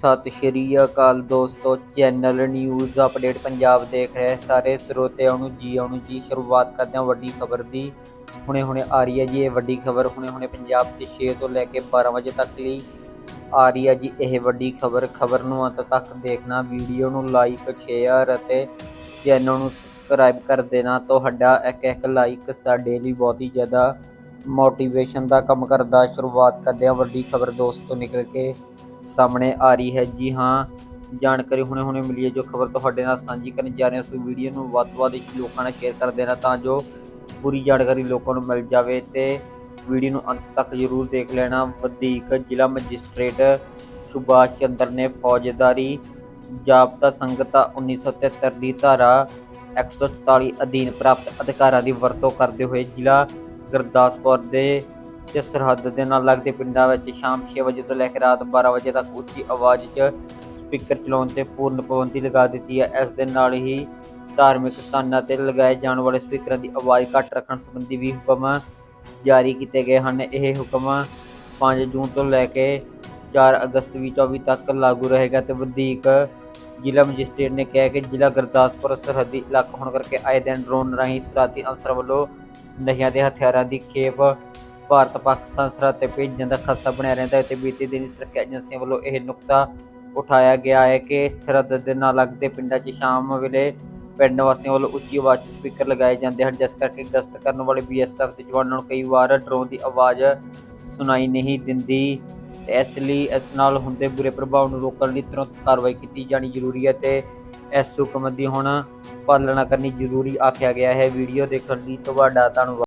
ਸਤਿ ਸ਼੍ਰੀ ਅਕਾਲ ਦੋਸਤੋ, channel news update Punjab ਦੇਖ ਰਹੇ ਸਾਰੇ ਸਰੋਤਿਆਂ ਨੂੰ ਜੀ ਆਉਣ ਨੂੰ ਜੀ। ਸ਼ੁਰੂਆਤ ਕਰਦੇ ਹਾਂ ਵੱਡੀ ਖਬਰ ਦੀ। ਹੁਣੇ ਹੁਣੇ ਆ ਰਹੀ ਹੈ ਜੀ ਇਹ ਵੱਡੀ ਖਬਰ। ਹੁਣੇ ਹੁਣੇ ਪੰਜਾਬ ਦੇ 6 ਤੋਂ ਲੈ ਕੇ 12 ਵਜੇ ਤੱਕ ਲਈ ਆ ਰਹੀ ਹੈ ਜੀ ਇਹ ਵੱਡੀ ਖਬਰ। ਖਬਰ ਨੂੰ ਅੰਤ ਤੱਕ ਦੇਖਣਾ, ਵੀਡੀਓ ਨੂੰ ਲਾਈਕ ਸ਼ੇਅਰ ਅਤੇ ਚੈਨਲ ਨੂੰ ਸਬਸਕ੍ਰਾਈਬ ਕਰ ਦੇਣਾ। ਤੁਹਾਡਾ ਇੱਕ ਇੱਕ ਲਾਈਕ ਸਾਡੇ ਲਈ ਬਹੁਤ ਹੀ ਜ਼ਿਆਦਾ ਮੋਟੀਵੇਸ਼ਨ ਦਾ ਕੰਮ ਕਰਦਾ। ਸ਼ੁਰੂਆਤ ਕਰਦੇ ਹਾਂ ਵੱਡੀ ਖਬਰ ਦੋਸਤੋ ਨਿਕਲ ਕੇ। ਸਾਹਮਣੇ ਆ ਰਹੀ ਹੈ। ਜੀ ਹਾਂ, ਜਾਣਕਾਰੀ ਹੁਣੇ ਹੁਣੇ ਮਿਲੀ ਹੈ। ਜੋ ਖਬਰ ਤੁਹਾਡੇ ਨਾਲ ਸਾਂਝੀ ਕਰਨ ਜਾ ਰਹੇ ਹਾਂ ਸੋ ਵੀਡੀਓ ਨੂੰ ਵੱਧ ਤੋਂ ਵੱਧ ਲੋਕਾਂ ਨਾਲ ਸ਼ੇਅਰ ਕਰ ਦੇਣਾ ਤਾਂ ਜੋ ਪੂਰੀ ਜਾਣਕਾਰੀ ਲੋਕਾਂ ਨੂੰ ਮਿਲ ਜਾਵੇ ਤੇ ਵੀਡੀਓ ਨੂੰ ਅੰਤ ਤੱਕ ਜ਼ਰੂਰ ਦੇਖ ਲੈਣਾ। ਵਧੀਕ ਜ਼ਿਲ੍ਹਾ ਮੈਜਿਸਟ੍ਰੇਟ ਸੁਭਾਸ਼ ਚੰਦਰ ਨੇ ਫੌਜਦਾਰੀ ਜਾਬਤਾ ਸੰਗਤਾ 1973 ਦੀ ਧਾਰਾ 144 ਅਧੀਨ ਪ੍ਰਾਪਤ ਅਧਿਕਾਰਾਂ ਦੀ ਵਰਤੋਂ ਕਰਦੇ ਹੋਏ ਜ਼ਿਲ੍ਹਾ ਗੁਰਦਾਸਪੁਰ ਦੇ ਤੇ ਸਰਹੱਦ ਦੇ ਨਾਲ ਲੱਗਦੇ ਪਿੰਡਾਂ ਵਿੱਚ ਸ਼ਾਮ 6 ਵਜੇ ਤੋਂ ਲੈ ਕੇ ਰਾਤ 12 ਵਜੇ ਤੱਕ ਉੱਚੀ ਆਵਾਜ਼ 'ਚ ਸਪੀਕਰ ਚਲਾਉਣ ਤੇ ਪੂਰਨ ਪਾਬੰਦੀ ਲਗਾ ਦਿੱਤੀ ਹੈ। ਇਸ ਦੇ ਨਾਲ ਹੀ ਧਾਰਮਿਕ ਸਥਾਨਾਂ ਤੇ ਲਗਾਏ ਜਾਣ ਵਾਲੇ ਸਪੀਕਰਾਂ ਦੀ ਆਵਾਜ਼ ਘੱਟ ਰੱਖਣ ਸੰਬੰਧੀ ਵੀ ਹੁਕਮ ਜਾਰੀ ਕੀਤੇ ਗਏ ਹਨ। ਇਹ ਹੁਕਮ 5 ਜੂਨ ਤੋਂ ਲੈ ਕੇ 4 ਅਗਸਤ 2024 ਤੱਕ ਲਾਗੂ ਰਹੇਗਾ ਤੇ ਵਧੀਕ ਜ਼ਿਲ੍ਹਾ ਮੈਜਿਸਟ੍ਰੇਟ ਨੇ ਕਿਹਾ ਕਿ ਜ਼ਿਲ੍ਹਾ ਗੁਰਦਾਸਪੁਰ ਸਰਹੱਦੀ ਇਲਾਕਾ ਹੋਣ ਕਰਕੇ ਆਏ ਦਿਨ ਡਰੋਨ ਰਾਹੀਂ ਸਰਹੱਦੀ ਅਫਸਰ ਵੱਲੋਂ ਨਸ਼ਿਆਂ ਦੇ ਹਥਿਆਰਾਂ ਦੀ ਖੇਪ ਭਾਰਤ, ਪਾਕਿਸਤਾਨ ਸਰਹੱਦ ਤੇ ਭੇਜਣ ਦਾ ਖਦਸ਼ਾ ਬਣਿਆ ਰਹਿੰਦਾ ਹੈ ਤੇ ਬੀਤੇ ਦਿਨ ਸੁਰੱਖਿਆ ਏਜੰਸੀਆਂ ਵੱਲੋਂ ਇਹ ਨੁਕਤਾ ਉਠਾਇਆ ਗਿਆ ਹੈ ਕਿ ਸਰਹੱਦ ਦੇ ਨਾਲ ਲੱਗਦੇ ਪਿੰਡਾਂ 'ਚ ਸ਼ਾਮ ਵੇਲੇ ਪਿੰਡ ਵਾਸੀਆਂ ਵੱਲੋਂ ਉੱਚੀ ਆਵਾਜ਼ 'ਚ ਸਪੀਕਰ ਲਗਾਏ ਜਾਂਦੇ ਹਨ, ਜਿਸ ਕਰਕੇ ਗਸ਼ਤ ਕਰਨ ਵਾਲੇ ਬੀਐਸਐਫ ਦੇ ਜਵਾਨਾਂ ਨੂੰ ਕਈ ਵਾਰ ਡਰੋਨ ਦੀ ਆਵਾਜ਼ ਸੁਣਾਈ ਨਹੀਂ ਦਿੰਦੀ। ਤੇ ਇਸ ਲਈ ਇਸ ਨਾਲ ਹੁੰਦੇ ਬੁਰੇ ਪ੍ਰਭਾਵ ਨੂੰ ਰੋਕਣ ਲਈ ਤੁਰੰਤ ਕਾਰਵਾਈ ਕੀਤੀ ਜਾਣੀ ਜ਼ਰੂਰੀ ਹੈ ਤੇ ਇਸ ਹੁਕਮ ਦੀ ਹੁਣ ਪਾਲਣਾ ਕਰਨੀ ਜ਼ਰੂਰੀ ਆਖਿਆ ਗਿਆ ਹੈ। ਵੀਡੀਓ ਦੇਖਣ ਲਈ ਤੁਹਾਡਾ ਧੰਨਵਾਦ।